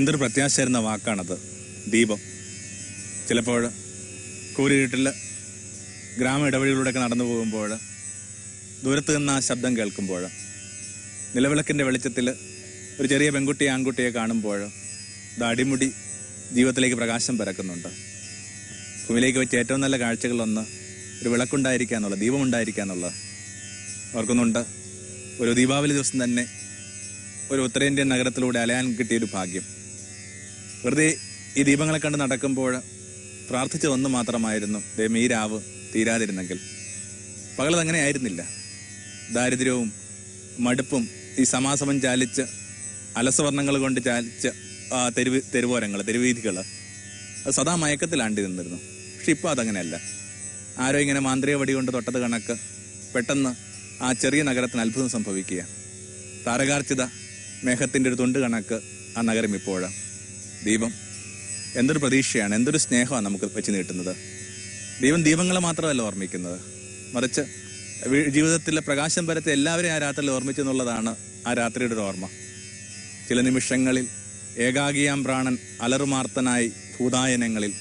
പ്രതികരണത്തിലേക്ക് പ്രത്യാശ തരുന്ന വാക്കാണത്? ദീപം. ചിലപ്പോൾ കൂരിരുട്ടിൽ ഗ്രാമ ഇടവഴികളിലൂടെയൊക്കെ നടന്നു പോകുമ്പോൾ ദൂരത്ത് നിന്ന് ആ ശബ്ദം കേൾക്കുമ്പോൾ നിലവിളക്കിന്റെ വെളിച്ചത്തിൽ ഒരു ചെറിയ പെൺകുട്ടിയെ ആൺകുട്ടിയെ കാണുമ്പോൾ ഇത് അടിമുടി ജീവിതത്തിലേക്ക് പ്രകാശം പരക്കുന്നുണ്ട്. ഭൂമിയിലേക്ക് വെച്ച ഏറ്റവും നല്ല കാഴ്ചകളൊന്ന് ഒരു വിളക്കുണ്ടായിരിക്കുക എന്നുള്ളത് ദീപമുണ്ടായിരിക്കുക എന്നുള്ളത് ഓർക്കുന്നുണ്ട്. ഒരു ദീപാവലി ദിവസം തന്നെ ഒരു ഉത്തരേന്ത്യൻ നഗരത്തിലൂടെ അലയാൻ കിട്ടിയൊരു ഭാഗ്യം. വെറുതെ ഈ ദീപങ്ങളെ കണ്ട് നടക്കുമ്പോൾ പ്രാർത്ഥിച്ച ഒന്ന് മാത്രമായിരുന്നു. ദൈവം ഈ രാവ് തീരാതിരുന്നെങ്കിൽ. പകലതങ്ങനെ ആയിരുന്നില്ല. ദാരിദ്ര്യവും മടുപ്പും ഈ സമാസമം ചാലിച്ച് അലസവർണങ്ങൾ കൊണ്ട് ചാലിച്ച് തെരുവ് തെരുവോരങ്ങൾ തെരുവീതികൾ അത് സദാ മയക്കത്തിലാണ്ടി നിന്നിരുന്നു. പക്ഷെ ഇപ്പോൾ അതങ്ങനെയല്ല. ആരോ ഇങ്ങനെ മാന്ത്രിക വടി കൊണ്ട് തൊട്ടത് കണക്ക് പെട്ടെന്ന് ആ ചെറിയ നഗരത്തിന് അത്ഭുതം സംഭവിക്കുക. താരകാർച്ചിത മേഘത്തിന്റെ ഒരു തുണ്ട് കണക്ക് ആ നഗരം ഇപ്പോഴാണ് ദീപം എന്തൊരു പ്രതീക്ഷയാണ് എന്തൊരു സ്നേഹമാണ് നമുക്ക് വെച്ച് നീട്ടുന്നത്. ദൈവം ദീപങ്ങളെ മാത്രമല്ല ഓർമ്മിക്കുന്നത്. മറിച്ച് ജീവിതത്തിലെ പ്രകാശം പരത്തെ എല്ലാവരെയും ആ രാത്രിയിൽ ഓർമ്മിച്ചെന്നുള്ളതാണ് ആ രാത്രിയുടെ ഒരു ഓർമ്മ. ചില നിമിഷങ്ങളിൽ ഏകാഗിയാം പ്രാണൻ അലറുമാർത്തനായി ഭൂതായനങ്ങളിൽ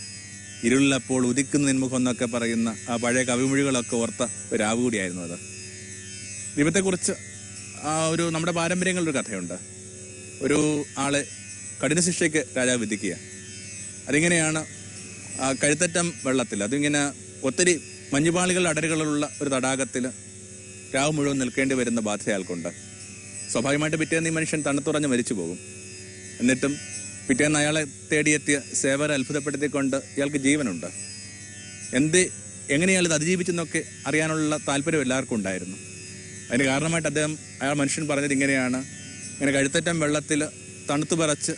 ഇരുളിലപ്പോൾ ഉദിക്കുന്ന നിൻമുഖം എന്നൊക്കെ പറയുന്ന ആ പഴയ കവിമൊഴികളൊക്കെ ഓർത്ത ഒരു രാവ് കൂടിയായിരുന്നു അത്. ദൈവത്തെക്കുറിച്ച് ആ ഒരു നമ്മുടെ പാരമ്പര്യങ്ങളിലൊരു കഥയുണ്ട്. ഒരു ആളെ കഠിന ശിക്ഷയ്ക്ക് രാജാവ് വിധിക്കുക. അതിങ്ങനെയാണ് ആ കഴുത്തറ്റം വെള്ളത്തിൽ അതിങ്ങനെ ഒത്തിരി മഞ്ഞുപാളികളുടെ അടരുകളുള്ള ഒരു തടാകത്തിൽ രാവ് മുഴുവൻ നിൽക്കേണ്ടി വരുന്ന ബാധ്യത അയാൾക്കുണ്ട്. സ്വാഭാവികമായിട്ട് പിറ്റേന്ന് ഈ മനുഷ്യൻ തണുത്തുറഞ്ഞ് മരിച്ചു പോകും. എന്നിട്ടും പിറ്റേന്ന് അയാളെ തേടിയെത്തിയ സേവരെ അത്ഭുതപ്പെടുത്തിക്കൊണ്ട് ഇയാൾക്ക് ജീവനുണ്ട്. എന്ത് എങ്ങനെയാളിത് അതിജീവിച്ചെന്നൊക്കെ അറിയാനുള്ള താല്പര്യം എല്ലാവർക്കും ഉണ്ടായിരുന്നു. അതിന് കാരണമായിട്ട് അദ്ദേഹം അയാൾ മനുഷ്യൻ പറഞ്ഞത് ഇങ്ങനെയാണ്. ഇങ്ങനെ കഴുത്തറ്റം വെള്ളത്തിൽ തണുത്തു പറച്ച്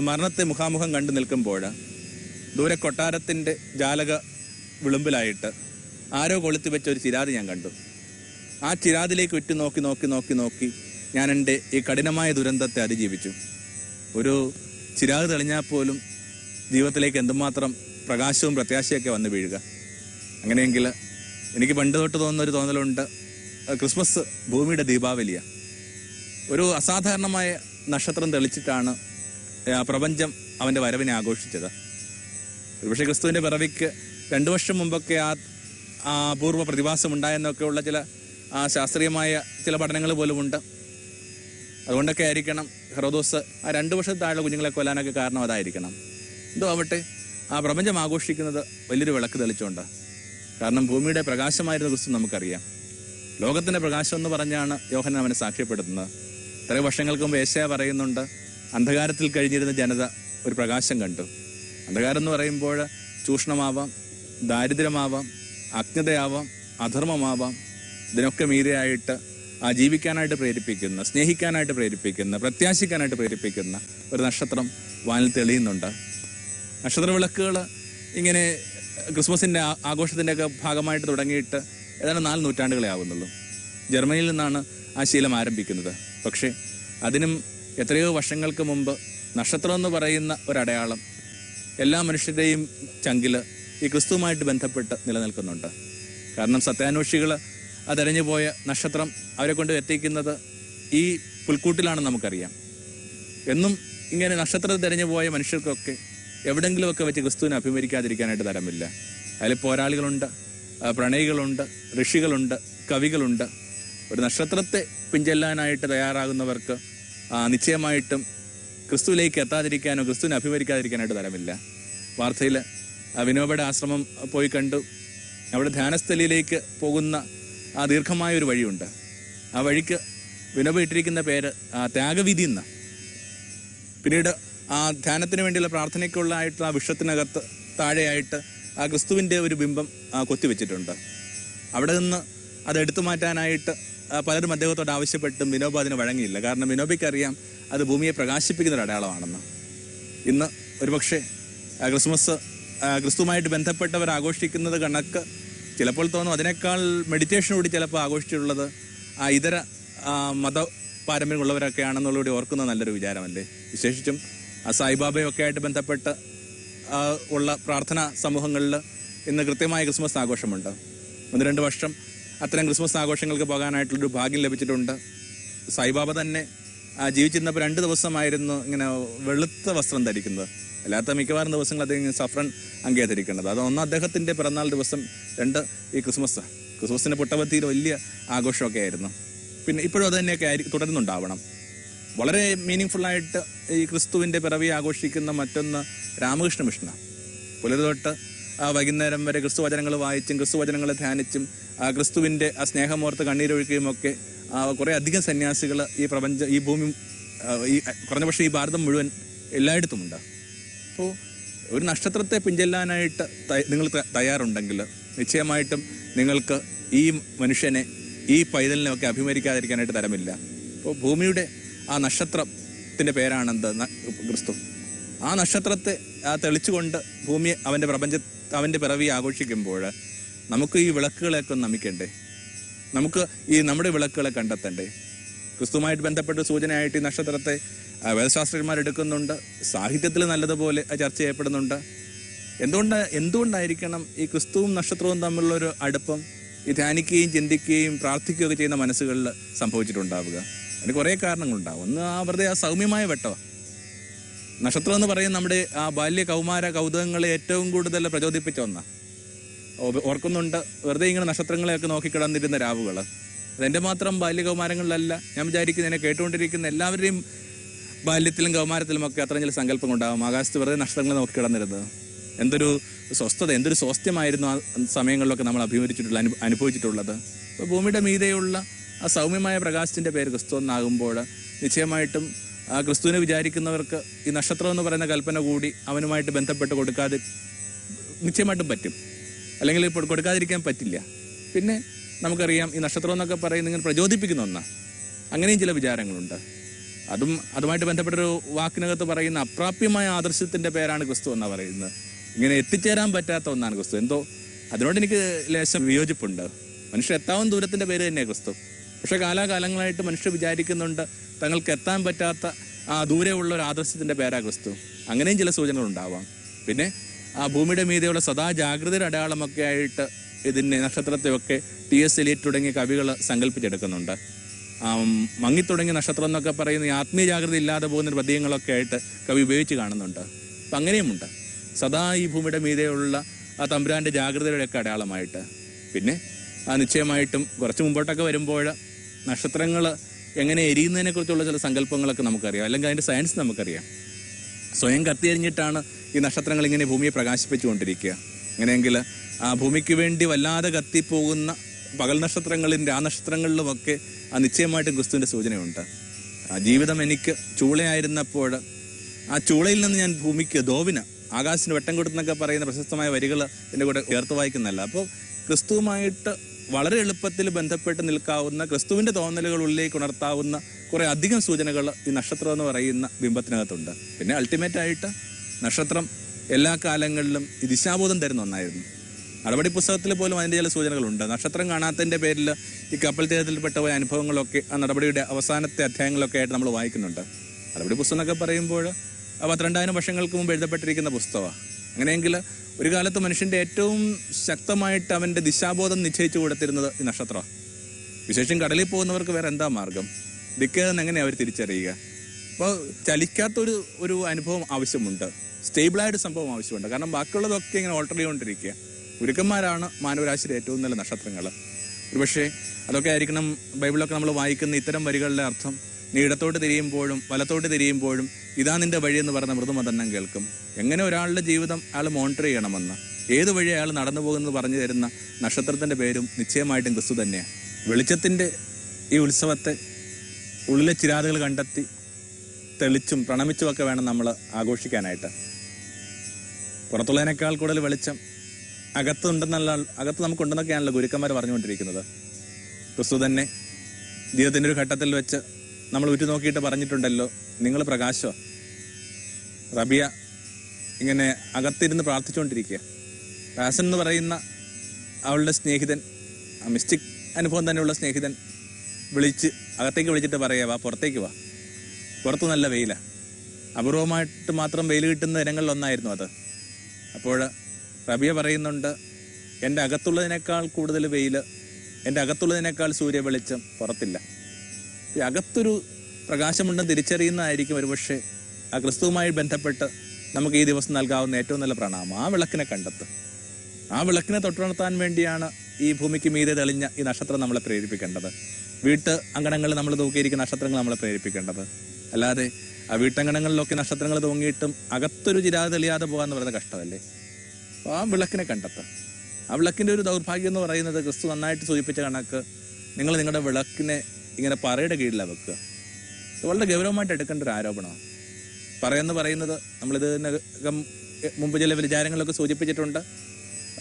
മരണത്തെ മുഖാമുഖം കണ്ടു നിൽക്കുമ്പോൾ ദൂരെ കൊട്ടാരത്തിന്റെ ജാലക വിളുമ്പിലായിട്ട് ആരോ കൊളുത്തി വെച്ച ഒരു ചിരാതി ഞാൻ കണ്ടു. ആ ചിരാതിലേക്ക് ഉറ്റു നോക്കി നോക്കി നോക്കി നോക്കി ഞാൻ എന്റെ ഈ കഠിനമായ ദുരന്തത്തെ അതിജീവിച്ചു. ഒരു ചിരാത് തെളിഞ്ഞാൽ പോലും ജീവിതത്തിലേക്ക് എന്തുമാത്രം പ്രകാശവും പ്രത്യാശയൊക്കെ വന്നു വീഴുക. അങ്ങനെയെങ്കിൽ എനിക്ക് പണ്ട് തൊട്ട് തോന്നുന്ന ഒരു തോന്നലുണ്ട് ക്രിസ്മസ് ഭൂമിയുടെ ദീപാവലിയാണ്. ഒരു അസാധാരണമായ നക്ഷത്രം തെളിച്ചിട്ടാണ് പ്രപഞ്ചം അവന്റെ വരവിനെ ആഘോഷിച്ചത്. ഒരുപക്ഷെ ക്രിസ്തുവിന്റെ പിറവിക്ക് രണ്ടു വർഷം മുമ്പൊക്കെ ആ അപൂർവ പ്രതിഭാസം ഉണ്ടായെന്നൊക്കെയുള്ള ചില ശാസ്ത്രീയമായ ചില പഠനങ്ങൾ പോലുമുണ്ട് അതുകൊണ്ടൊക്കെ ആയിരിക്കണം ഹെറോദോസ് ആ രണ്ട് വർഷത്തെ താഴെ കുഞ്ഞുങ്ങളെ കൊല്ലാനൊക്കെ കാരണം അതായിരിക്കണം. എന്തോ ആവട്ടെ ആ പ്രപഞ്ചം ആഘോഷിക്കുന്നത് വലിയൊരു വിളക്ക് തെളിച്ചുകൊണ്ട് കാരണം ഭൂമിയുടെ പ്രകാശമായിരുന്ന ക്രിസ്തു നമുക്കറിയാം. ലോകത്തിന്റെ പ്രകാശം എന്ന് പറഞ്ഞാണ് യോഹനൻ അവനെ സാക്ഷ്യപ്പെടുത്തുന്നത്. ഇത്രയും വർഷങ്ങൾക്ക് മുമ്പ് ഏശയ പറയുന്നുണ്ട് അന്ധകാരത്തിൽ കഴിഞ്ഞിരുന്ന ജനത ഒരു പ്രകാശം കണ്ടു. അന്ധകാരം എന്ന് പറയുമ്പോൾ ചൂഷണമാവാം ദാരിദ്ര്യമാവാം അജ്ഞതയാവാം അധർമ്മമാവാം. ഇതിനൊക്കെ മീതെയായിട്ട് ആ ജീവിക്കാനായിട്ട് പ്രേരിപ്പിക്കുന്ന സ്നേഹിക്കാനായിട്ട് പ്രേരിപ്പിക്കുന്ന പ്രത്യാശിക്കാനായിട്ട് പ്രേരിപ്പിക്കുന്ന ഒരു നക്ഷത്രം വാനിൽ തെളിയുന്നുണ്ട്. നക്ഷത്ര വിളക്കുകൾ ഇങ്ങനെ ക്രിസ്മസിന്റെ ആഘോഷത്തിന്റെയൊക്കെ ഭാഗമായിട്ട് തുടങ്ങിയിട്ട് ഏതാണ്ട് നാല് നൂറ്റാണ്ടുകളെ ആവുന്നുള്ളൂ. ജർമ്മനിയിൽ നിന്നാണ് ആ ശീലം ആരംഭിക്കുന്നത്. പക്ഷേ അതിനും എത്രയോ വർഷങ്ങൾക്ക് മുമ്പ് നക്ഷത്രം എന്ന് പറയുന്ന ഒരടയാളം എല്ലാ മനുഷ്യരുടെയും ചങ്കിൽ ഈ ക്രിസ്തുവുമായിട്ട് ബന്ധപ്പെട്ട് നിലനിൽക്കുന്നുണ്ട്. കാരണം സത്യാന്വേഷികൾ അതറിഞ്ഞു പോയ നക്ഷത്രം അവരെ കൊണ്ട് എത്തിക്കുന്നത് ഈ പുൽക്കൂട്ടിലാണെന്ന് നമുക്കറിയാം. എന്നും ഇങ്ങനെ നക്ഷത്രം തിരഞ്ഞു പോയ മനുഷ്യർക്കൊക്കെ എവിടെങ്കിലുമൊക്കെ വെച്ച് ക്രിസ്തുവിനെ അഭിമുഖിക്കാതിരിക്കാനായിട്ട് തരമില്ല. അതിൽ പോരാളികളുണ്ട് പ്രണയികളുണ്ട് ഋഷികളുണ്ട് കവികളുണ്ട്. ഒരു നക്ഷത്രത്തെ പിഞ്ചെല്ലാനായിട്ട് തയ്യാറാകുന്നവർക്ക് നിശ്ചയമായിട്ടും ക്രിസ്തുവിലേക്ക് എത്താതിരിക്കാനോ ക്രിസ്തുവിനെ അഭിമുഖിക്കാതിരിക്കാനായിട്ട് തരമില്ല. വാർത്തയിൽ വിനോബയുടെ ആശ്രമം പോയി കണ്ടു. അവിടെ ധ്യാനസ്ഥലിയിലേക്ക് പോകുന്ന ആ ദീർഘമായ ഒരു വഴിയുണ്ട്. ആ വഴിക്ക് വിനോബ ഇട്ടിരിക്കുന്ന പേര് ത്യാഗവിധി എന്ന. പിന്നീട് ആ ധ്യാനത്തിന് വേണ്ടിയുള്ള പ്രാർത്ഥനയ്ക്കുള്ള ആയിട്ടുള്ള ആ വിഷത്തിനകത്ത് താഴെയായിട്ട് ആ ക്രിസ്തുവിന്റെ ഒരു ബിംബം കൊത്തിവെച്ചിട്ടുണ്ട്. അവിടെ നിന്ന് അത് എടുത്തു മാറ്റാനായിട്ട് പലരും അദ്ദേഹത്തോട് ആവശ്യപ്പെട്ടും വിനോബ അതിന് വഴങ്ങിയില്ല. കാരണം വിനോബയ്ക്ക് അറിയാം അത് ഭൂമിയെ പ്രകാശിപ്പിക്കുന്ന ഒരു അടയാളമാണെന്ന് ഇന്ന് ഒരുപക്ഷെ ക്രിസ്മസ് ക്രിസ്തുവുമായിട്ട് ബന്ധപ്പെട്ടവർ ആഘോഷിക്കുന്നത് കണക്ക് ചിലപ്പോൾ തോന്നും. അതിനേക്കാൾ മെഡിറ്റേഷൻ കൂടി ചിലപ്പോൾ ആഘോഷിച്ചിട്ടുള്ളത് ആ ഇതര മത പാരമ്പര്യമുള്ളവരൊക്കെ ആണെന്നുള്ളൂടി ഓർക്കുന്ന നല്ലൊരു വിചാരമല്ലേ? വിശേഷിച്ചും ആ സായിബാബയൊക്കെ ആയിട്ട് ബന്ധപ്പെട്ട് ഉള്ള പ്രാർത്ഥനാ സമൂഹങ്ങളിൽ ഇന്ന് കൃത്യമായ ക്രിസ്മസ് ആഘോഷമുണ്ട്. ഒന്ന് രണ്ട് വർഷം അത്തരം ക്രിസ്മസ് ആഘോഷങ്ങൾക്ക് പോകാനായിട്ടുള്ളൊരു ഭാഗ്യം ലഭിച്ചിട്ടുണ്ട്. സായിബാബ തന്നെ ജീവിച്ചിരുന്നപ്പോൾ രണ്ട് ദിവസമായിരുന്നു ഇങ്ങനെ വെളുത്ത വസ്ത്രം ധരിക്കുന്നത്. അല്ലാത്ത മിക്കവാറും ദിവസങ്ങൾ അദ്ദേഹം സഫ്രൻ അങ്കേ ധരിക്കേണ്ടത് അത് ഒന്ന് അദ്ദേഹത്തിന്റെ പിറന്നാൾ ദിവസം രണ്ട് ഈ ക്രിസ്മസ് ക്രിസ്മസിന്റെ പുട്ടപത്തിയിൽ വലിയ ആഘോഷമൊക്കെ ആയിരുന്നു. പിന്നെ ഇപ്പോഴും അത് തന്നെയൊക്കെ ആയിരിക്കും തുടരുന്നുണ്ടാവണം. വളരെ മീനിങ് ഫുള്ളായിട്ട് ഈ ക്രിസ്തുവിന്റെ പിറവി ആഘോഷിക്കുന്ന മറ്റൊന്ന് രാമകൃഷ്ണ മിഷനാണ് പുലരി തൊട്ട് ആ വൈകുന്നേരം വരെ ക്രിസ്തുവചനങ്ങൾ വായിച്ചും ക്രിസ്തു വചനങ്ങൾ ധ്യാനിച്ചും ക്രിസ്തുവിന്റെ ആ സ്നേഹമോർത്ത് കണ്ണീരൊഴുക്കുകയും ഒക്കെ കുറേ അധികം സന്യാസികൾ ഈ പ്രപഞ്ച ഈ ഭൂമി ഈ കുറഞ്ഞ പക്ഷേ ഈ ഭാരതം മുഴുവൻ എല്ലായിടത്തുമുണ്ട്. അപ്പോൾ ഒരു നക്ഷത്രത്തെ പിഞ്ചെല്ലാനായിട്ട് നിങ്ങൾ തയ്യാറുണ്ടെങ്കിൽ നിശ്ചയമായിട്ടും നിങ്ങൾക്ക് ഈ മനുഷ്യനെ ഈ പൈതലിനെ ഒക്കെ അഭിമുഖീകരിക്കാതിരിക്കാനായിട്ട് തരമില്ല. അപ്പോൾ ഭൂമിയുടെ ആ നക്ഷത്രത്തിന്റെ പേരാണെന്ത്? ക്രിസ്തു. ആ നക്ഷത്രത്തെ തെളിച്ചുകൊണ്ട് ഭൂമി അവന്റെ പ്രപഞ്ച അവന്റെ പിറവി ആഘോഷിക്കുമ്പോൾ നമുക്ക് ഈ വിളക്കുകളെയൊക്കെ ഒന്ന് നമിക്കണ്ടേ? നമുക്ക് ഈ നമ്മുടെ വിളക്കുകളെ കണ്ടെത്തണ്ടേ? ക്രിസ്തുമായിട്ട് ബന്ധപ്പെട്ട സൂചനയായിട്ട് ഈ നക്ഷത്രത്തെ എടുക്കുന്നുണ്ട്. സാഹിത്യത്തിൽ നല്ലതുപോലെ ചർച്ച ചെയ്യപ്പെടുന്നുണ്ട്. എന്തുകൊണ്ട് എന്തുകൊണ്ടായിരിക്കണം ഈ ക്രിസ്തുവും നക്ഷത്രവും തമ്മിലുള്ളൊരു അടുപ്പം ഈ ധ്യാനിക്കുകയും ചിന്തിക്കുകയും പ്രാർത്ഥിക്കുകയൊക്കെ ചെയ്യുന്ന മനസ്സുകളിൽ സംഭവിച്ചിട്ടുണ്ടാവുക? അതിന് കുറേ കാരണങ്ങളുണ്ടാവും. ഒന്ന് ആ വെറുതെ ആ സൗമ്യമായ വെട്ടമാണ് നക്ഷത്രം എന്ന് പറയുന്ന നമ്മുടെ ആ ബാല്യ കൗമാര കൗതുകങ്ങളെ ഏറ്റവും കൂടുതൽ പ്രചോദിപ്പിച്ച ഒന്നാണ് ഓ- ഓർക്കുന്നുണ്ട്. വെറുതെ ഇങ്ങനെ നക്ഷത്രങ്ങളെയൊക്കെ നോക്കിക്കിടന്നിരുന്ന രാവുകൾ അതെന്റെ മാത്രം ബാല്യകൗമാരങ്ങളിലല്ല ഞാൻ വിചാരിക്കുന്ന എന്നെ കേട്ടുകൊണ്ടിരിക്കുന്ന എല്ലാവരുടെയും ബാല്യത്തിലും കൗമാരത്തിലും ഒക്കെ അത്രയും ചില സങ്കല്പം ഉണ്ടാകും ആകാശത്ത് വെറുതെ നക്ഷത്രങ്ങൾ നോക്കിക്കിടന്നിരുന്നത്. എന്തൊരു സ്വസ്ഥത എന്തൊരു സ്വാസ്ഥ്യമായിരുന്നു ആ സമയങ്ങളിലൊക്കെ നമ്മൾ അഭിമുഖിച്ചിട്ടുള്ള അനു അനുഭവിച്ചിട്ടുള്ളത്. ഭൂമിയുടെ മീതെയുള്ള ആ സൗമ്യമായ പ്രകാശത്തിന്റെ പേര് ക്രിസ്തു എന്നാകുമ്പോൾ നിശ്ചയമായിട്ടും ക്രിസ്തുവിനെ വിചാരിക്കുന്നവർക്ക് ഈ നക്ഷത്രം എന്ന് പറയുന്ന കൽപ്പന കൂടി അവനുമായിട്ട് ബന്ധപ്പെട്ട് കൊടുക്കാതെ നിശ്ചയമായിട്ടും പറ്റും. അല്ലെങ്കിൽ കൊടുക്കാതിരിക്കാൻ പറ്റില്ല. പിന്നെ നമുക്കറിയാം ഈ നക്ഷത്രം എന്നൊക്കെ പറയുന്നത് ഇങ്ങനെ പ്രചോദിപ്പിക്കുന്ന ഒന്നാണ് അങ്ങനെയും ചില വിചാരങ്ങളുണ്ട്. അതും അതുമായിട്ട് ബന്ധപ്പെട്ടൊരു വാക്കിനകത്ത് പറയുന്ന അപ്രാപ്യമായ ആദർശത്തിന്റെ പേരാണ് ക്രിസ്തു എന്നാണ് പറയുന്നത്. ഇങ്ങനെ എത്തിച്ചേരാൻ പറ്റാത്ത ഒന്നാണ് ക്രിസ്തു. എന്തോ അതിനോട് എനിക്ക് ലേശം വിയോജിപ്പുണ്ട്. മനുഷ്യർ എത്താവുന്ന ദൂരത്തിന്റെ പേര് തന്നെയാണ് ക്രിസ്തു. പക്ഷേ കാലാകാലങ്ങളായിട്ട് മനുഷ്യർ വിചാരിക്കുന്നുണ്ട് തങ്ങൾക്ക് എത്താൻ പറ്റാത്ത ആ ദൂരെയുള്ള ഒരു ആദർശത്തിന്റെ പേരാ ക്രിസ്തു അങ്ങനെയും ചില സൂചനകൾ ഉണ്ടാവാം പിന്നെ ആ ഭൂമിയുടെ മീതെയുള്ള സദാ ജാഗ്രതയുടെ അടയാളമൊക്കെ ആയിട്ട് ഇതിനെ നക്ഷത്രത്തെയൊക്കെ ടി. എസ്. എലിയറ്റ് തുടങ്ങിയ കവികൾ സങ്കല്പിച്ചെടുക്കുന്നുണ്ട്. മങ്ങിത്തുടങ്ങിയ നക്ഷത്രം എന്നൊക്കെ പറയുന്ന ആത്മീയ ജാഗ്രത ഇല്ലാതെ പോകുന്ന പ്രതീകങ്ങളൊക്കെ ആയിട്ട് കവി ഉപയോഗിച്ച് കാണുന്നുണ്ട്. അപ്പം അങ്ങനെയുമുണ്ട്. സദാ ഈ ഭൂമിയുടെ മീതെയുള്ള ആ തമ്പുരാന്റെ ജാഗ്രതയുടെയൊക്കെ അടയാളമായിട്ട്. പിന്നെ ആ നിശ്ചയമായിട്ടും കുറച്ച് മുമ്പോട്ടൊക്കെ വരുമ്പോൾ നക്ഷത്രങ്ങൾ എങ്ങനെ എരിയുന്നതിനെ കുറിച്ചുള്ള ചില സങ്കല്പങ്ങളൊക്കെ നമുക്കറിയാം. അല്ലെങ്കിൽ അതിന്റെ സയൻസ് നമുക്കറിയാം. സ്വയം കത്തിയരിഞ്ഞിട്ടാണ് ഈ നക്ഷത്രങ്ങൾ ഇങ്ങനെ ഭൂമിയെ പ്രകാശിപ്പിച്ചുകൊണ്ടിരിക്കുക. അങ്ങനെയെങ്കിൽ ആ ഭൂമിക്ക് വേണ്ടി വല്ലാതെ കത്തിപ്പോകുന്ന പകൽ നക്ഷത്രങ്ങളിന്റെ ആ നക്ഷത്രങ്ങളിലുമൊക്കെ ആ നിശ്ചയമായിട്ടും ക്രിസ്തുവിന്റെ സൂചനയുണ്ട്. ആ ജീവിതം എനിക്ക് ചൂളയായിരുന്നപ്പോൾ ആ ചൂളയിൽ നിന്ന് ഞാൻ ഭൂമിക്ക് ദോവിന ആകാശത്തിന് വെട്ടം കൊടുത്തെന്നൊക്കെ പറയുന്ന പ്രശസ്തമായ വരികൾ എന്റെ കൂടെ ചേർത്ത് വായിക്കുന്നല്ല അപ്പോൾ ക്രിസ്തുവുമായിട്ട് വളരെ എളുപ്പത്തിൽ ബന്ധപ്പെട്ട് നിൽക്കാവുന്ന ക്രിസ്തുവിന്റെ തോന്നലുകൾ ഉള്ളിലേക്ക് ഉണർത്താവുന്ന കുറേ അധികം സൂചനകൾ ഈ നക്ഷത്രം എന്ന് പറയുന്ന ബിംബത്തിനകത്തുണ്ട്. പിന്നെ അൾട്ടിമേറ്റ് ആയിട്ട് നക്ഷത്രം എല്ലാ കാലങ്ങളിലും ദിശാബോധം തരുന്ന ഒന്നായിരുന്നു. നടപടി പുസ്തകത്തിൽ പോലും അതിന്റെ ചില സൂചനകളുണ്ട്. നക്ഷത്രം കാണാത്തതിന്റെ പേരിൽ ഈ കപ്പൽ തീരത്തിൽപ്പെട്ട പോയ അനുഭവങ്ങളൊക്കെ ആ നടപടിയുടെ അവസാനത്തെ അധ്യായങ്ങളൊക്കെ ആയിട്ട് നമ്മൾ വായിക്കുന്നുണ്ട്. നടപടി പുസ്തകം എന്നൊക്കെ പറയുമ്പോൾ പന്ത്രണ്ടായിരം വർഷങ്ങൾക്ക് മുമ്പ് എഴുതപ്പെട്ടിരിക്കുന്ന പുസ്തകമാണ്. അങ്ങനെയെങ്കിൽ ഒരു കാലത്ത് മനുഷ്യന്റെ ഏറ്റവും ശക്തമായിട്ട് അവന്റെ ദിശാബോധം നിശ്ചയിച്ചു കൊടുത്തിരുന്നത് ഈ നക്ഷത്രമാണ് വിശേഷം കടലിൽ പോകുന്നവർക്ക് വേറെ എന്താ മാർഗം? ദിക്കെന്ന് എങ്ങനെ അവർ തിരിച്ചറിയുക? അപ്പോൾ ചലിക്കാത്തൊരു ഒരു അനുഭവം ആവശ്യമുണ്ട്. സ്റ്റേബിളായിട്ട് സംഭവം ആവശ്യമുണ്ട്. കാരണം ബാക്കിയുള്ളതൊക്കെ ഇങ്ങനെ ഓൾട്ടർ ചെയ്തുകൊണ്ടിരിക്കുക. ഗുരുക്കന്മാരാണ് മാനവരാശിയിലെ ഏറ്റവും നല്ല നക്ഷത്രങ്ങൾ ഒരുപക്ഷെ അതൊക്കെ ആയിരിക്കണം ബൈബിളൊക്കെ നമ്മൾ വായിക്കുന്ന ഇത്തരം വരികളുടെ അർത്ഥം. നീ ഇടത്തോട്ട് തിരിയുമ്പോഴും വലത്തോട്ട് തിരിയുമ്പോഴും ഇതാ നിന്റെ വഴി എന്ന് പറഞ്ഞ മൃദുമതന്നം കേൾക്കും. എങ്ങനെ ഒരാളുടെ ജീവിതം അയാൾ മോണിറ്റർ ചെയ്യണമെന്ന്? ഏത് വഴി അയാൾ നടന്നു പോകുന്നത് പറഞ്ഞു തരുന്ന നക്ഷത്രത്തിന്റെ പേരും നിശ്ചയമായിട്ടും ക്രിസ്തു തന്നെയാണ്. വെളിച്ചത്തിന്റെ ഈ ഉത്സവത്തെ ഉള്ളിലെ ചിരാതുകൾ കണ്ടെത്തി തെളിച്ചും പ്രണമിച്ചുമൊക്കെ വേണം നമ്മൾ ആഘോഷിക്കാനായിട്ട്. പുറത്തുള്ളതിനേക്കാൾ കൂടുതൽ വെളിച്ചം അകത്തുണ്ടെന്നല്ല അകത്ത് നമുക്കുണ്ടെന്നൊക്കെയാണല്ലോ ഗുരുക്കന്മാർ പറഞ്ഞുകൊണ്ടിരിക്കുന്നത്. ക്രിസ്തു തന്നെ ജീവിതത്തിന്റെ ഒരു ഘട്ടത്തിൽ വെച്ച് നമ്മൾ ഉറ്റു നോക്കിയിട്ട് പറഞ്ഞിട്ടുണ്ടല്ലോ. നിങ്ങൾ പ്രകാശോ? റബിയ ഇങ്ങനെ അകത്തിരുന്ന് പ്രാർത്ഥിച്ചുകൊണ്ടിരിക്കുക. പാസൻ എന്ന് പറയുന്ന അവളുടെ സ്നേഹിതൻ മിസ്റ്റിക് അനുഭവം തന്നെയുള്ള സ്നേഹിതൻ വിളിച്ച് അകത്തേക്ക് വിളിച്ചിട്ട് പറയുക വാ പുറത്തേക്ക് വാ. പുറത്ത് നല്ല വെയിലാണ് അപൂർവമായിട്ട് മാത്രം വെയിൽ കിട്ടുന്ന ഇനങ്ങളിലൊന്നായിരുന്നു അത്. അപ്പോൾ റബിയ പറയുന്നുണ്ട് എന്റെ അകത്തുള്ളതിനേക്കാൾ കൂടുതൽ വെയിൽ എന്റെ അകത്തുള്ളതിനേക്കാൾ സൂര്യ വെളിച്ചം പുറത്തില്ല. ഈ അകത്തൊരു പ്രകാശമുണ്ടെന്ന് തിരിച്ചറിയുന്നതായിരിക്കും ഒരുപക്ഷെ ആ ക്രിസ്തുവുമായി ബന്ധപ്പെട്ട് നമുക്ക് ഈ ദിവസം നൽകാവുന്ന ഏറ്റവും നല്ല പ്രണാമം. ആ വിളക്കിനെ കണ്ടെത്തും. ആ വിളക്കിനെ തൊട്ടുണർത്താൻ വേണ്ടിയാണ് ഈ ഭൂമിക്ക് മീതെ തെളിഞ്ഞ ഈ നക്ഷത്രം നമ്മളെ പ്രേരിപ്പിക്കേണ്ടത്. വീട്ട് അങ്കണങ്ങളിൽ നമ്മൾ തൂക്കിയിരിക്കുന്ന നക്ഷത്രങ്ങൾ നമ്മളെ പ്രേരിപ്പിക്കേണ്ടത്. അല്ലാതെ ആ വീട്ടങ്കണങ്ങളിലൊക്കെ നക്ഷത്രങ്ങൾ തൂങ്ങിയിട്ടും അകത്തൊരു ചിരാതെ തെളിയാതെ പോകാന്ന് പറയുന്നത് കഷ്ടമല്ലേ? ആ വിളക്കിനെ കണ്ടെത്തുക ആ വിളക്കിന്റെ ഒരു ദൗർഭാഗ്യം എന്ന് പറയുന്നത് ക്രിസ്തു നന്നായിട്ട് സൂചിപ്പിച്ച കണക്ക് നിങ്ങൾ നിങ്ങളുടെ വിളക്കിനെ ഇങ്ങനെ പറയുടെ കീഴിലാണ് വെക്കുക. ഇത് വളരെ ഗൗരവമായിട്ട് എടുക്കേണ്ട ഒരു ആരോപണമാണ്. പറയുന്ന പറയുന്നത് നമ്മളിത് ഇതിനകം മുമ്പ് ചില വിചാരങ്ങളൊക്കെ സൂചിപ്പിച്ചിട്ടുണ്ട്.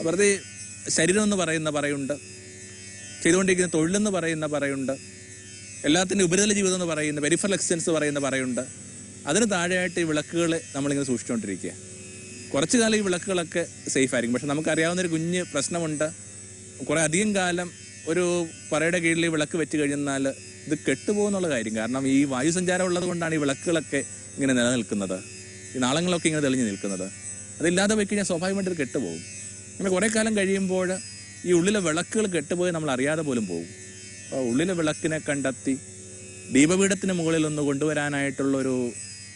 വെറുതെ ശരീരം എന്ന് പറയുന്ന പറയുണ്ട്. ചെയ്തുകൊണ്ടിരിക്കുന്ന തൊഴിലെന്ന് പറയുന്ന പറയുണ്ട്. എല്ലാത്തിന്റെ ഉപരിതല ജീവിതം എന്ന് പറയുന്ന വെരിഫർ എക്സ്റ്റൻസ് പറയുന്ന പറയുണ്ട്. അതിന് താഴെയായിട്ട് ഈ വിളക്കുകളെ നമ്മളിങ്ങനെ സൂക്ഷിച്ചുകൊണ്ടിരിക്കുക. കുറച്ച് കാലം ഈ വിളക്കുകളൊക്കെ സേഫ് ആയിരിക്കും. പക്ഷെ നമുക്കറിയാവുന്ന ഒരു കുഞ്ഞ് പ്രശ്നമുണ്ട്. കുറേ അധികം കാലം ഒരു പറയുടെ കീഴിൽ വിളക്ക് വെച്ച് കഴിഞ്ഞാൽ ഇത് കെട്ടുപോകുന്നുള്ള കാര്യം. കാരണം ഈ വായുസഞ്ചാരം ഉള്ളത് കൊണ്ടാണ് ഈ വിളക്കുകളൊക്കെ ഇങ്ങനെ നിലനിൽക്കുന്നത്. ഈ നാളങ്ങളൊക്കെ ഇങ്ങനെ തെളിഞ്ഞു നിൽക്കുന്നത്. അതില്ലാതെ പോയി കഴിഞ്ഞാൽ സ്വാഭാവികമായിട്ട് ഇത് കെട്ടുപോകും. അങ്ങനെ കുറേ കാലം കഴിയുമ്പോൾ ഈ ഉള്ളിലെ വിളക്കുകൾ കെട്ടുപോയി നമ്മൾ അറിയാതെ പോലും പോകും. അപ്പോൾ ഉള്ളിലെ വിളക്കിനെ കണ്ടെത്തി ദീപപീഠത്തിന് മുകളിൽ ഒന്ന് കൊണ്ടുവരാനായിട്ടുള്ളൊരു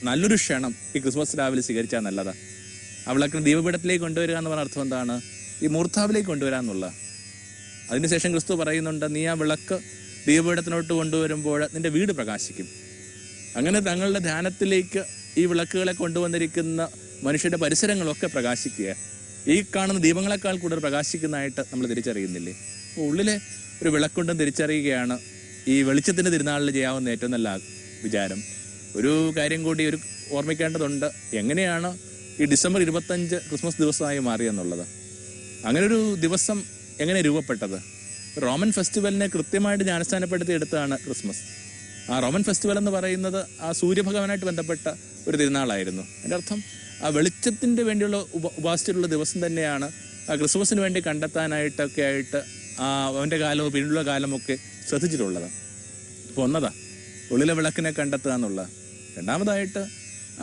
നല്ലൊരു ക്ഷണം ഈ ക്രിസ്മസ് രാവിലെ സ്വീകരിച്ചാൽ നല്ലതാണ് ആ വിളക്കിന് ദീപപീഠത്തിലേക്ക് കൊണ്ടുവരിക എന്ന് പറഞ്ഞ അർത്ഥം എന്താണ്? ഈ മൂർത്താവിലേക്ക് കൊണ്ടുവരാമെന്നുള്ള അതിനുശേഷം ക്രിസ്തു പറയുന്നുണ്ട് നീ ആ വിളക്ക് ദീപപീഠത്തിനോട്ട് കൊണ്ടുവരുമ്പോൾ നിന്റെ വീട് പ്രകാശിക്കും. അങ്ങനെ തങ്ങളുടെ ധ്യാനത്തിലേക്ക് ഈ വിളക്കുകളെ കൊണ്ടുവന്നിരിക്കുന്ന മനുഷ്യരുടെ പരിസരങ്ങളൊക്കെ പ്രകാശിക്കുക. ഈ കാണുന്ന ദീപങ്ങളെക്കാൾ കൂടുതൽ പ്രകാശിക്കുന്നതായിട്ട് നമ്മൾ തിരിച്ചറിയുന്നില്ലേ? ഉള്ളിലെ ഒരു വിളക്കുണ്ടും തിരിച്ചറിയുകയാണ് ഈ വെളിച്ചത്തിന്റെ തിരുനാളിൽ ചെയ്യാവുന്ന ഏറ്റവും നല്ല വിചാരം. ഒരു കാര്യം കൂടി ഒരു ഓർമ്മിക്കേണ്ടതുണ്ട്. എങ്ങനെയാണ് ഈ ഡിസംബർ ഇരുപത്തഞ്ച് ക്രിസ്മസ് ദിവസമായി മാറിയെന്നുള്ളത്? അങ്ങനെ ഒരു ദിവസം എങ്ങനെ രൂപപ്പെട്ടത്? റോമൻ ഫെസ്റ്റിവലിനെ കൃത്യമായിട്ട് ജ്ഞാനസ്ഥാനപ്പെടുത്തി എടുത്തതാണ് ക്രിസ്മസ്. ആ റോമൻ ഫെസ്റ്റിവൽ എന്ന് പറയുന്നത് ആ സൂര്യഭഗവാനായിട്ട് ബന്ധപ്പെട്ട ഒരു തിരുനാളായിരുന്നു. എന്റെ അർത്ഥം ആ വെളിച്ചത്തിന്റെ വേണ്ടിയുള്ള ഉപ ഉപാസിച്ചിട്ടുള്ള ദിവസം തന്നെയാണ് ആ ക്രിസ്മസിന് വേണ്ടി കണ്ടെത്താനായിട്ടൊക്കെ ആയിട്ട് ആ അവന്റെ കാലവും പിന്നിലുള്ള കാലമൊക്കെ ശ്രദ്ധിച്ചിട്ടുള്ളത്. അപ്പോൾ ഒന്നതാ ഉള്ളിലെ വിളക്കിനെ കണ്ടെത്തുക എന്നുള്ള. രണ്ടാമതായിട്ട്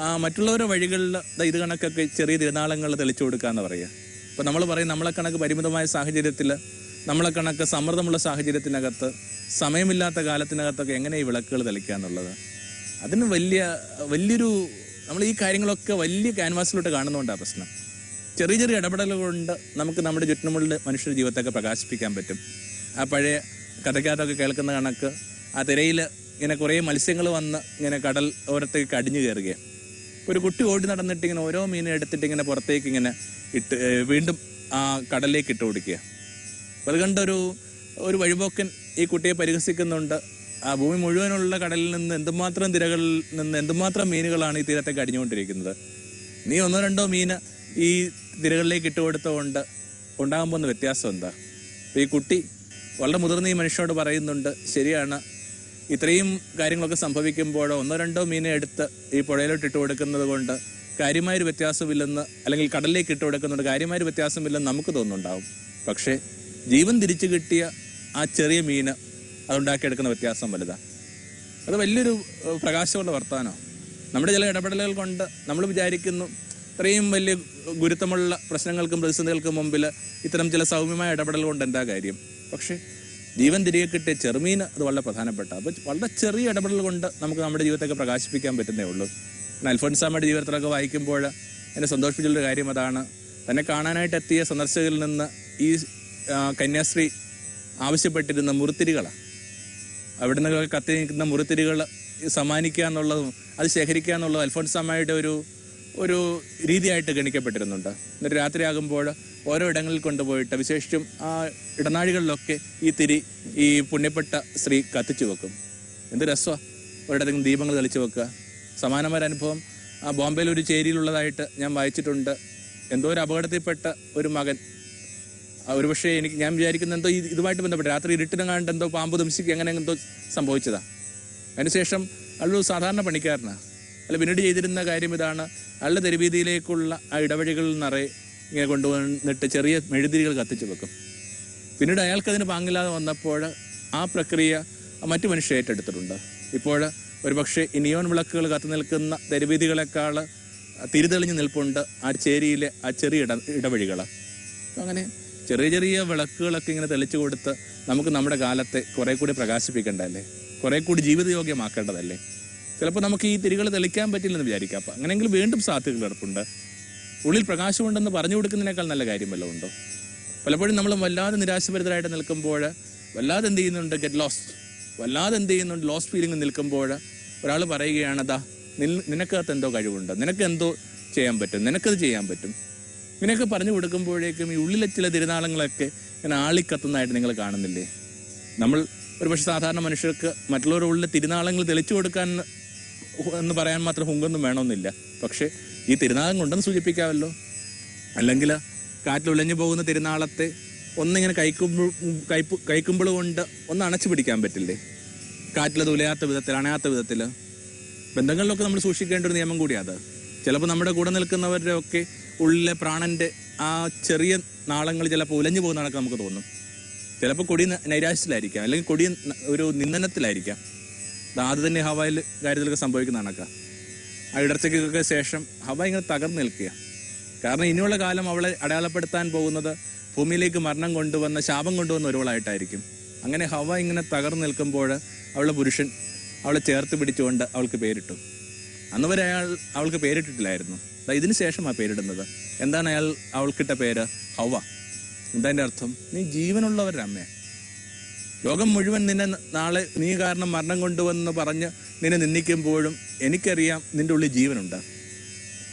ആ മറ്റുള്ളവരുടെ വഴികളിൽ ഇത് കണക്കൊക്കെ ചെറിയ തിരുനാളങ്ങൾ തെളിച്ചു കൊടുക്കുക എന്ന് പറയുക. ഇപ്പം നമ്മൾ പറയും നമ്മളെ കണക്ക് പരിമിതമായ സാഹചര്യത്തിൽ നമ്മളെ കണക്ക് സമ്മർദ്ദമുള്ള സാഹചര്യത്തിനകത്ത് സമയമില്ലാത്ത കാലത്തിനകത്തൊക്കെ എങ്ങനെ ഈ വിളക്കുകൾ തെളിക്കുക എന്നുള്ളത് അതിന് വലിയ വലിയൊരു നമ്മൾ ഈ കാര്യങ്ങളൊക്കെ വലിയ ക്യാൻവാസിലോട്ട് കാണുന്നതുകൊണ്ടാണ് പ്രശ്നം. ചെറിയ ചെറിയ ഇടപെടലുകൾ കൊണ്ട് നമുക്ക് നമ്മുടെ ചുറ്റുമുള്ള മനുഷ്യ ജീവിതത്തൊക്കെ പ്രകാശിപ്പിക്കാൻ പറ്റും. ആ പഴയ കഥയ്ക്കകത്തൊക്കെ കേൾക്കുന്ന കണക്ക് ആ തിരയിൽ ഇങ്ങനെ കുറേ മത്സ്യങ്ങൾ വന്ന് ഇങ്ങനെ കടൽ ഓരത്തേക്ക് കടിഞ്ഞു കയറുകയാണ് ഒരു കുട്ടി ഓടി നടന്നിട്ട് ഇങ്ങനെ ഓരോ മീനും എടുത്തിട്ട് ഇങ്ങനെ പുറത്തേക്ക് ഇങ്ങനെ ഇട്ട് വീണ്ടും ആ കടലിലേക്ക് ഇട്ട് കൊടുക്കുക അപ്പോൾ ഒരു ഒരു വഴിപോക്കൻ ഈ കുട്ടിയെ പരിഹസിക്കുന്നുണ്ട്. ആ ഭൂമി മുഴുവനുള്ള കടലിൽ നിന്ന് എന്തുമാത്രം തിരകളിൽ നിന്ന് എന്തുമാത്രം മീനുകളാണ് ഈ തീരത്തേക്ക് അടിഞ്ഞുകൊണ്ടിരിക്കുന്നത് നീ ഒന്നോ രണ്ടോ മീന് ഈ തിരകളിലേക്ക് ഇട്ടുകൊടുത്തുകൊണ്ട് ഉണ്ടാകുമ്പോൾ പോകുന്ന വ്യത്യാസം എന്താ? അപ്പോൾ ഈ കുട്ടി വളരെ മുതിർന്ന ഈ മനുഷ്യനോട് പറയുന്നുണ്ട് ശരിയാണ്. ഇത്രയും കാര്യങ്ങളൊക്കെ സംഭവിക്കുമ്പോഴോ ഒന്നോ രണ്ടോ മീനെ എടുത്ത് ഈ പുഴയിലോട്ട് ഇട്ട് കൊടുക്കുന്നത് കൊണ്ട് കാര്യമായൊരു വ്യത്യാസമില്ലെന്ന് അല്ലെങ്കിൽ കടലിലേക്ക് ഇട്ട് കൊടുക്കുന്നുണ്ട് കാര്യമായൊരു വ്യത്യാസമില്ലെന്ന് നമുക്ക് തോന്നുന്നുണ്ടാവും. പക്ഷേ ജീവൻ തിരിച്ചു കിട്ടിയ ആ ചെറിയ മീന് അതുണ്ടാക്കിയെടുക്കുന്ന വ്യത്യാസം വലുതാ. അത് വലിയൊരു പ്രകാശമുള്ള വർത്തമാനമാണ് നമ്മുടെ ചില ഇടപെടലുകൾ കൊണ്ട് നമ്മൾ വിചാരിക്കുന്നു ഇത്രയും വലിയ ഗുരുത്തമുള്ള പ്രശ്നങ്ങൾക്കും പ്രതിസന്ധികൾക്കും മുമ്പിൽ ഇത്തരം ചില സൗമ്യമായ ഇടപെടൽ കൊണ്ട് എന്താ കാര്യം? പക്ഷേ ജീവൻ തിരികെ കിട്ടിയ ചെറുമീൻ അത് വളരെ പ്രധാനപ്പെട്ട. അപ്പോൾ വളരെ ചെറിയ ഇടപെടൽ കൊണ്ട് നമുക്ക് നമ്മുടെ ജീവിതത്തൊക്കെ പ്രകാശിപ്പിക്കാൻ പറ്റുന്നേ ഉള്ളൂ. പിന്നെ അൽഫോൻസാമ്മയുടെ ജീവിതത്തിലൊക്കെ വായിക്കുമ്പോൾ എന്നെ സന്തോഷിപ്പിച്ചുള്ളൊരു കാര്യം അതാണ്. തന്നെ കാണാനായിട്ട് എത്തിയ സന്ദർശകരിൽ നിന്ന് ഈ കന്യാസ്ത്രീ ആവശ്യപ്പെട്ടിരുന്ന മുറുത്തിരികളാണ് അവിടെ നിന്ന് കത്തി നിൽക്കുന്ന മുറിത്തിരികൾ സമ്മാനിക്കുക എന്നുള്ളതും അത് ശേഖരിക്കുക എന്നുള്ളതും അൽഫോൺസാമ്മയുടെ ഒരു ഒരു രീതിയായിട്ട് ഗണിക്കപ്പെട്ടിരുന്നുണ്ട്. എന്നിട്ട് രാത്രിയാകുമ്പോൾ ഓരോ ഇടങ്ങളിൽ കൊണ്ടുപോയിട്ട് വിശേഷിച്ചും ആ ഇടനാഴികളിലൊക്കെ ഈ തിരി ഈ പുണ്യപ്പെട്ട സ്ത്രീ കത്തിച്ചു വെക്കും. എന്ത് രസമാണ് ഒരിടത്തും ദീപങ്ങൾ തെളിച്ചു വെക്കുക. സമാനമായ അനുഭവം. ആ ബോംബെയിൽ ഒരു ചേരിയിലുള്ളതായിട്ട് ഞാൻ വായിച്ചിട്ടുണ്ട്. എന്തോ ഒരു അപകടത്തിൽപ്പെട്ട ഒരു മകൻ ഒരുപക്ഷെ എനിക്ക് ഞാൻ വിചാരിക്കുന്ന എന്തോ ഇത് ഇതുമായിട്ട് ബന്ധപ്പെട്ട് രാത്രി ഇരുട്ടിനെങ്ങാണ്ട് എന്തോ പാമ്പ് ദംശിക്കുക അങ്ങനെ എന്തോ സംഭവിച്ചതാ. അതിനുശേഷം അയാളൊരു സാധാരണ പണിക്കാരനാണ് അല്ല പിന്നീട് ചെയ്തിരുന്ന കാര്യം ഇതാണ്. അയാളുടെ തെരുവീതിയിലേക്കുള്ള ആ ഇടവഴികളിൽ നിറയെ ഇങ്ങനെ കൊണ്ടുവന്നിട്ട് ചെറിയ മെഴുതിരികൾ കത്തിച്ചു വെക്കും. പിന്നീട് അയാൾക്ക് അതിന് പാങ്ങില്ലാതെ വന്നപ്പോൾ ആ പ്രക്രിയ മറ്റു മനുഷ്യർ ഏറ്റെടുത്തിട്ടുണ്ട്. ഇപ്പോൾ ഒരുപക്ഷെ നിയോൺ വിളക്കുകൾ കത്തി നിൽക്കുന്ന തെരുവീതികളെക്കാൾ തിരിതെളിഞ്ഞ് നിൽപ്പുണ്ട് ആ ചേരിയിലെ ആ ചെറിയ ഇട ഇടവഴികൾ അങ്ങനെ ചെറിയ ചെറിയ വിളക്കുകളൊക്കെ ഇങ്ങനെ തെളിച്ചു കൊടുത്ത് നമുക്ക് നമ്മുടെ കാലത്തെ കുറെ കൂടി പ്രകാശിപ്പിക്കേണ്ടതല്ലേ? കുറെ കൂടി ജീവിതയോഗ്യമാക്കേണ്ടതല്ലേ? ചിലപ്പോൾ നമുക്ക് ഈ തിരികൾ തെളിക്കാൻ പറ്റില്ലെന്ന് വിചാരിക്കാം. അപ്പം അങ്ങനെയെങ്കിൽ വീണ്ടും സാധ്യതകൾ കിടപ്പുണ്ട് ഉള്ളിൽ പ്രകാശമുണ്ടെന്ന് പറഞ്ഞു കൊടുക്കുന്നതിനേക്കാൾ നല്ല കാര്യം വല്ലതും ഉണ്ടോ? പലപ്പോഴും നമ്മൾ വല്ലാതെ നിരാശപരിതരായിട്ട് നിൽക്കുമ്പോൾ വല്ലാതെ എന്ത് ചെയ്യുന്നുണ്ട്? ഗെറ്റ് ലോസ്റ്റ് വല്ലാതെ എന്ത് ചെയ്യുന്നുണ്ട്? ലോസ് ഫീലിംഗ് നിൽക്കുമ്പോൾ ഒരാൾ പറയുകയാണ് അതാ നിൻ- നിനക്കകത്ത് എന്തോ കഴിവുണ്ട്? നിനക്ക് എന്തോ ചെയ്യാൻ പറ്റും? നിനക്കത് ചെയ്യാൻ പറ്റും? ഇങ്ങനെയൊക്കെ പറഞ്ഞു കൊടുക്കുമ്പോഴേക്കും ഈ ഉള്ളിലെ ചില തിരുനാളങ്ങളൊക്കെ ഇങ്ങനെ ആളിക്കത്തുന്നതായിട്ട് നിങ്ങൾ കാണുന്നില്ലേ? നമ്മൾ ഒരുപക്ഷെ സാധാരണ മനുഷ്യർക്ക് മറ്റുള്ളവരുടെ ഉള്ളിലെ തിരുനാളങ്ങൾ തെളിച്ചു കൊടുക്കാൻ എന്ന് പറയാൻ മാത്രം ഹുങ്കൊന്നും വേണമെന്നില്ല. പക്ഷേ ഈ തിരുനാളം കൊണ്ടെന്ന് സൂചിപ്പിക്കാമല്ലോ. അല്ലെങ്കിൽ കാറ്റിൽ ഉലഞ്ഞു പോകുന്ന തിരുനാളത്തെ ഒന്നിങ്ങനെ കൈക്കുമ്പോൾ കൈപ്പ് കൊണ്ട് ഒന്ന് അണച്ചു പിടിക്കാൻ പറ്റില്ലേ? കാറ്റിലത് ഉലയാത്ത വിധത്തിൽ അണയാത്ത വിധത്തിൽ. ബന്ധങ്ങളിലൊക്കെ നമ്മൾ സൂക്ഷിക്കേണ്ട ഒരു നിയമം കൂടിയാണ് അത്. ചിലപ്പോൾ നമ്മുടെ കൂടെ നിൽക്കുന്നവരുടെ ഒക്കെ ഉള്ളിലെ പ്രാണന്റെ ആ ചെറിയ നാളങ്ങൾ ചിലപ്പോൾ ഉലഞ്ഞു പോകുന്നതൊക്കെ നമുക്ക് തോന്നും. ചിലപ്പോൾ കൊടി നൈരാശ്യത്തിലായിരിക്കാം. അല്ലെങ്കിൽ കൊടി ഒരു നിന്ദനത്തിലായിരിക്കാം. അത് തന്നെ ഹവായിൽ കാര്യത്തിലൊക്കെ സംഭവിക്കുന്ന കണക്കാ. ആ ഇടർച്ചയ്ക്കൊക്കെ ശേഷം ഹവ ഇങ്ങനെ തകർന്നു നിൽക്കുക. കാരണം ഇനിയുള്ള കാലം അവളെ അടയാളപ്പെടുത്താൻ പോകുന്നത് ഭൂമിയിലേക്ക് മരണം കൊണ്ടുവന്ന ശാപം കൊണ്ടുവന്ന ഒരുവളായിട്ടായിരിക്കും അങ്ങനെ ഹവ ഇങ്ങനെ തകർന്നു നിൽക്കുമ്പോൾ അവളുടെ പുരുഷൻ അവളെ ചേർത്ത് പിടിച്ചുകൊണ്ട് അവൾക്ക് പേരിട്ടു. അന്ന് വരെ അയാൾ അവൾക്ക് പേരിട്ടിട്ടില്ലായിരുന്നു. ഇതിന് ആ പേരിടുന്നത്. എന്താണ് അയാൾ അവൾക്കിട്ട പേര്? ഹവ. എന്താ എന്റെ അർത്ഥം? നീ ജീവനുള്ളവരുടെ അമ്മയാണ് ലോകം മുഴുവൻ നിന്നെ നാളെ നീ കാരണം മരണം കൊണ്ടുവന്ന് പറഞ്ഞ് നിന്നെ നിന്ദിക്കുമ്പോഴും എനിക്കറിയാം നിന്റെ ഉള്ളിൽ ജീവനുണ്ട്.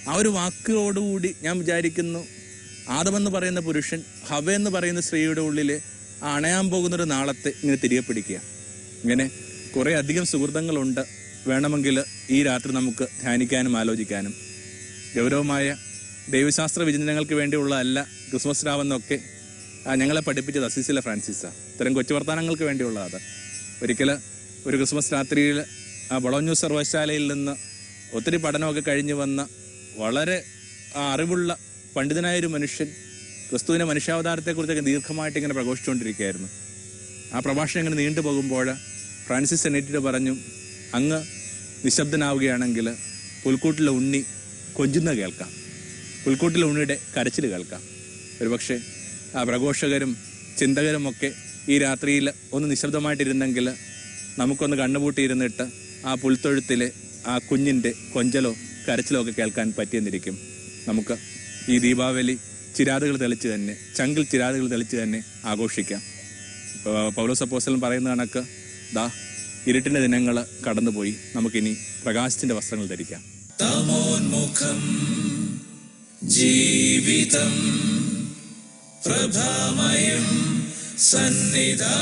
ആ ഒരു വാക്കോടുകൂടി ഞാൻ വിചാരിക്കുന്നു ആദമെന്ന് പറയുന്ന പുരുഷൻ ഹവ എന്ന് പറയുന്ന സ്ത്രീയുടെ ഉള്ളിൽ അണയാൻ പോകുന്നൊരു നാളത്തെ ഇങ്ങനെ തിരികെ പിടിക്കുക. ഇങ്ങനെ കുറേ അധികം സുഹൃത്തങ്ങളുണ്ട് വേണമെങ്കിൽ ഈ രാത്രി നമുക്ക് ധ്യാനിക്കാനും ആലോചിക്കാനും. ഗൗരവമായ ദൈവശാസ്ത്ര വിചിന്തനങ്ങൾക്ക് വേണ്ടിയുള്ളതല്ല ക്രിസ്മസ് രാവെന്നൊക്കെ ഞങ്ങളെ പഠിപ്പിച്ചത് അസീസിലെ ഫ്രാൻസിസാ. ഇത്തരം കൊച്ചു വർത്തമാനങ്ങൾക്ക് വേണ്ടിയുള്ളതാണ്. ഒരിക്കൽ ഒരു ക്രിസ്മസ് രാത്രിയിൽ ആ ബളോഞ്ഞു സർവകലാശാലയിൽ നിന്ന് ഒത്തിരി പഠനമൊക്കെ കഴിഞ്ഞ് വന്ന വളരെ അറിവുള്ള പണ്ഡിതനായ ഒരു മനുഷ്യൻ ക്രിസ്തുവിന്റെ മനുഷ്യാവതാരത്തെക്കുറിച്ചൊക്കെ ദീർഘമായിട്ട് ഇങ്ങനെ പ്രഘോഷിച്ചുകൊണ്ടിരിക്കുകയായിരുന്നു. ആ പ്രഭാഷണം ഇങ്ങനെ നീണ്ടു പോകുമ്പോൾ ഫ്രാൻസിസ് എണീറ്റിട്ട് പറഞ്ഞു അങ്ങ് നിശബ്ദനാവുകയാണെങ്കിൽ പുൽക്കൂട്ടിലെ ഉണ്ണി കൊഞ്ചുന്ന കേൾക്കാം. പുൽക്കൂട്ടിലെ ഉണ്ണിയുടെ കരച്ചിൽ കേൾക്കാം. ഒരുപക്ഷെ ആ പ്രഘോഷകരും ചിന്തകരുമൊക്കെ ഈ രാത്രിയിൽ ഒന്ന് നിശബ്ദമായിട്ടിരുന്നെങ്കിൽ നമുക്കൊന്ന് കണ്ണുപൂട്ടിയിരുന്നിട്ട് ആ പുൽത്തൊഴുത്തിലെ ആ കുഞ്ഞിന്റെ കൊഞ്ചലോ കരച്ചിലോ ഒക്കെ കേൾക്കാൻ പറ്റിയെന്നിരിക്കും. നമുക്ക് ഈ ദീപാവലി ചിരാതുകൾ തെളിച്ച് തന്നെ ചങ്കിൽ ചിരാതുകൾ തെളിച്ച് തന്നെ ആഘോഷിക്കാം. പൗലോ പൗലോസ് അപ്പോസ്റ്റലൻ പറയുന്ന കണക്ക് ദാ ഇരുട്ടിന്റെ ദിനങ്ങൾ കടന്നുപോയി. നമുക്കിനി പ്രകാശത്തിന്റെ വസ്ത്രങ്ങൾ ധരിക്കാം. തമോന്മുഖം ജീവിതം പ്രഭാമയം സന്നിധാ